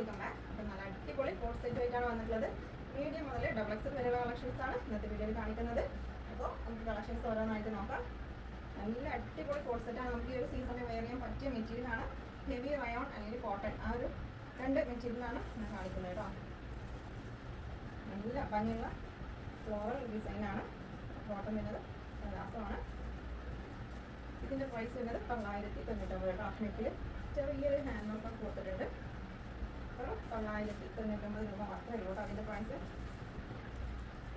Welcome back അപ്പം നല്ല അടിപൊളി കോഡ് സെറ്റ് ആയിട്ടാണ് വന്നിട്ടുള്ളത്. മീഡിയം മുതൽ ഡബിൾ എക്സ് വരെയുള്ള കളക്ഷൻസ് ആണ് ഇന്നത്തെ വീഡിയോയിൽ കാണിക്കുന്നത്. അപ്പോൾ നമുക്ക് കളക്ഷൻസ് ഓരോന്നായിട്ട് നോക്കാം. നല്ല അടിപൊളി കോഡ് സെറ്റാണ് നമുക്ക് ഈ ഒരു സീസണിൽ വെയർ ചെയ്യാൻ പറ്റിയ മെറ്റീരിയലാണ് ഹെവി റയോൺ അല്ലെങ്കിൽ കോട്ടൺ ആ ഒരു രണ്ട് മെറ്റീരിയലാണ് ഞാൻ കാണിക്കുന്നത് കേട്ടോ. നല്ല ഭംഗിയുള്ള ഫ്ലോറൽ ഡിസൈനാണ് കോട്ടൺ വരുന്നത് പ്രയാസമാണ് ഇതിന്റെ പ്രൈസ് വരുന്നത് തൊള്ളായിരത്തി തൊണ്ണൂറ്റൊമ്പത് കേട്ടോ. ചെറിയൊരു ഹാൻഡ് നോക്കാൻ കൊടുത്തിട്ടുണ്ട്. അപ്പോൾ തൊള്ളായിരത്തി തൊണ്ണൂറ്റൊമ്പത് രൂപ മാത്രമേ ഉള്ളൂ കേട്ടോ അതിന്റെ പ്രൈസ്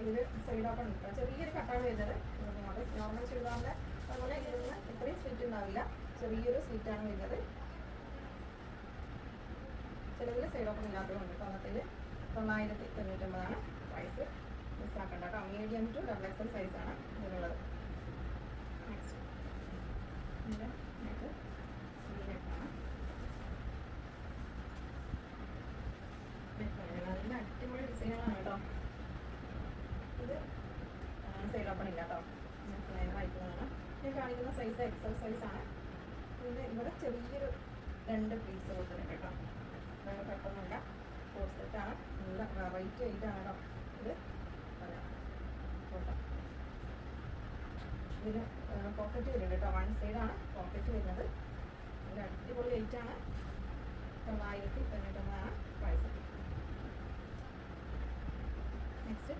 ഇതിൽ സൈഡ് ഓപ്പൺ ഉണ്ട് ചെറിയൊരു കട്ടാണ് വരുന്നത്. നമ്മുടെ നോർമൽ ചുരിദാറിന്റെ അതുപോലെ നിന്ന് ഇത്രയും സ്ലിറ്റ് ഉണ്ടാവില്ല. ചെറിയൊരു സ്ലിറ്റാണ് വരുന്നത്. ചിലതിൽ സൈഡ് ഓപ്പൺ ഇല്ലാത്തതുകൊണ്ട് കേട്ടോ. അന്നത്തിൽ തൊള്ളായിരത്തി തൊണ്ണൂറ്റൊമ്പതാണ് പ്രൈസ് മിസ്സാക്കണ്ട കേട്ടോ. മീഡിയം ടു ഡബിൾ എക്സൽ സൈസാണ് ഇതിനുള്ളത് നെക്സ്റ്റ് ഇതിന്റെ നെക്ക് നെക്കാണ് നല്ല അടിപൊളി ഡിസൈനുകളാണ് കേട്ടോ ഇത് സൈഡ് ഓപ്പൺ ഇല്ല കേട്ടോ വായിക്കുന്നതാണ്. ഞാൻ കാണിക്കുന്ന സൈസ് എക്സൽ സൈസാണ് ഇതിന്റെ ഇവിടെ ചെറിയൊരു രണ്ട് പീസ് കൊടുത്തിട്ടുണ്ട് കേട്ടോ വേറെ പെട്ടെന്നല്ല കോഡ് സെറ്റാണ് നല്ല വെറൈറ്റി ആയിട്ടാണ് കേട്ടോ ഇത് ഇതിന് പോക്കറ്റ് വരുന്നുണ്ട് കേട്ടോ വൺ സൈഡാണ് പോക്കറ്റ് വരുന്നത്. നല്ല അടിപൊളി റേറ്റാണ് തൊള്ളായിരത്തി തൊണ്ണൂറ്റൊമ്പതാണ് പ്രൈസ് നെക്സ്റ്റ്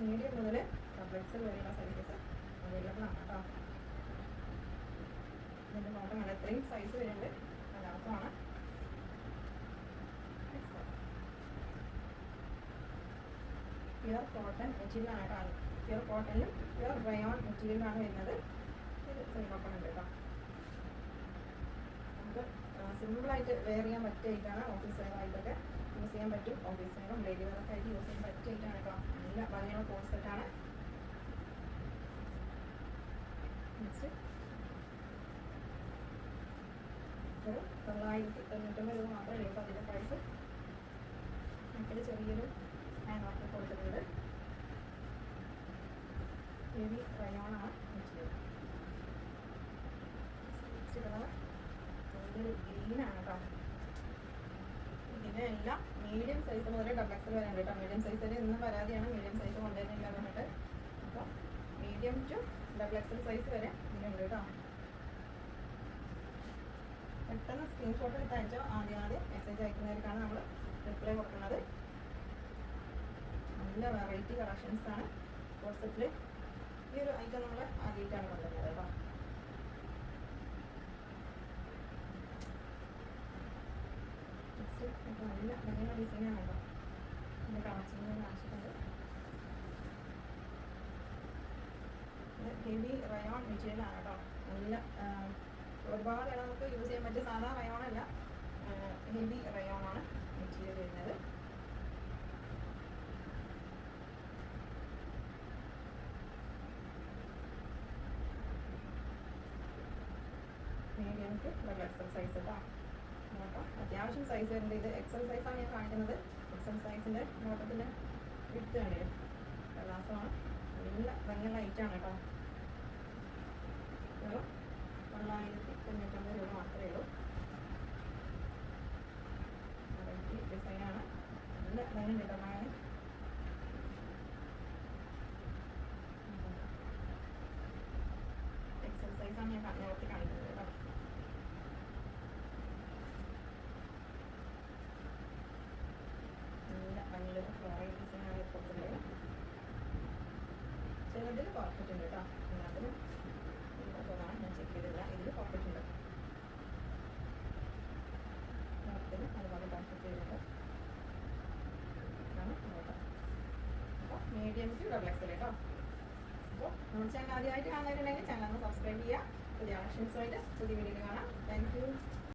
മീഡിയം മുതൽ കപ്ലറ്റ്സ് വരെയുള്ള സൈസസ് അവൈലബിൾ ആണ് കേട്ടോ. ഇതിന്റെ മോട്ടം കണ്ട സൈസ് വരുന്നുണ്ട് അലാസമാണ് പ്യുവർ കോട്ടൺ മെറ്റീരിയലാണ് കേട്ടോ. പ്യുവർ കോട്ടണിലും പ്യുവർ റയോൺ മെറ്റീരിയലാണ് വരുന്നത് ഇത് സൈഡ് ഓപ്പൺ ഉണ്ട് കേട്ടോ നമുക്ക് സിമ്പിളായിട്ട് വെയർ ചെയ്യാൻ പറ്റിയിട്ടാണ് ഓഫീസ് വെയറായിട്ടൊക്കെ യൂസ് ചെയ്യാൻ പറ്റും. ഓഫീസ് വെയറും ഡെയിലി വെയറൊക്കെ ആയിട്ട് യൂസ് ചെയ്യാൻ പറ്റിയിട്ടാണ് കേട്ടോ. നല്ല ഭംഗിയുള്ള കോൺസെപ്റ്റാണ് ഒരു തൊള്ളായിരത്തി തൊണ്ണൂറ്റൊമ്പത് രൂപ മാത്രമേ ഉള്ളൂ അപ്പോൾ അതിന്റെ പ്രൈസ് മറ്റൊരു ചെറിയൊരു ഹാൻഡ് വർക്ക് കൊടുത്തിട്ടുണ്ട്. ഹെവി റയോണാണ് കളർ നല്ലൊരു ഗ്രീനാണ് ഇതിന്റെ മീഡിയം സൈസ് മുതൽ ഡബിൾ എക്സൽ വരെ കേട്ടോ മീഡിയം സൈസിൽ ഇന്നും പരാതിയാണ് മീഡിയം സൈസ് കൊണ്ടുവരുന്നില്ല പറഞ്ഞിട്ട് അപ്പോൾ medium to double XL size വരെ ഇതിലുണ്ട് കേട്ടോ പെട്ടെന്ന് സ്ക്രീൻഷോട്ട് എടുത്ത് അയച്ചോ ആദ്യം ആദ്യം മെസ്സേജ് അയക്കുന്നവർക്കാണ് നമ്മൾ റിപ്ലൈ കൊടുക്കുന്നത് നല്ല വെറൈറ്റി കളക്ഷൻസ് ആണ്. വാട്സപ്പിൽ ഈ ഒരു ഐറ്റം നമ്മൾ ആദ്യമായിട്ടാണ് കൊണ്ടുവന്നത് ഇപ്പോൾ നല്ല ഭംഗിയുള്ള ഡിസൈനാണ് ഇതിന്റെ കളക്ഷനിൽ കാണിച്ചിട്ടുണ്ട് ഹെവി റയോൺ മെറ്റീരിയലാണ് കേട്ടോ നല്ല ഒരുപാട് ഇടം. നമുക്ക് യൂസ് ചെയ്യാൻ പറ്റിയ സാധാ റയോൺ അല്ല ഹെവി റയോൺ ആണ് മെറ്റീരിയൽ വരുന്നത് മീഡിയം ടു ഡബിൾ എക്സൽ കേട്ടോ അത്യാവശ്യം സൈസ് ഉണ്ട്. ഇത് എക്സൽ സൈസാണ് ഞാൻ കാണിക്കുന്നത്. എക്സൽ സൈസിന്റെ നോട്ടത്തിന്റെ വിത്ത് കണ്ടില്ലേ പ്രയാസമാണ് നല്ല ഭംഗിയുള്ള ആണ് കേട്ടോ തൊള്ളായിരത്തി തൊണ്ണൂറ്റൊമ്പത് രൂപ മാത്രമേ ഉള്ളൂ. ഡിസൈനാണ് നല്ല ഭംഗി കിട്ടുന്നതാണ് എക്സൽ സൈസാണ് ഞാൻ നോക്കി കാണിക്കുന്നത് കേട്ടോ നല്ല ഭംഗിയുള്ള ഫ്ലോറൽ ഡിസൈനാണ് കൊടുത്തിട്ടുള്ളത് ഉണ്ട് കേട്ടോ. എല്ലാത്തിനും ഇല്ലാത്തതാണ് ഞാൻ ചെക്ക് ചെയ്തില്ല ഇതിൽ പോക്കറ്റ് ഉണ്ട് ഇതിന് അതുപോലെ പോക്കറ്റ് ചെയ്തിട്ടുണ്ട്. ഇതാണ് നോക്കാം അപ്പോൾ മീഡിയം ടു ഡബിൾ എക്സൽ കേട്ടോ? അപ്പോൾ നമ്മുടെ ചാനൽ ആദ്യമായിട്ട് കാണാനുണ്ടെങ്കിൽ ചാനൽ ഒന്ന് സബ്സ്ക്രൈബ് ചെയ്യുക. പുതിയ കളക്ഷൻസുമായിട്ട് പുതിയ വീഡിയോ കാണാം. Thank you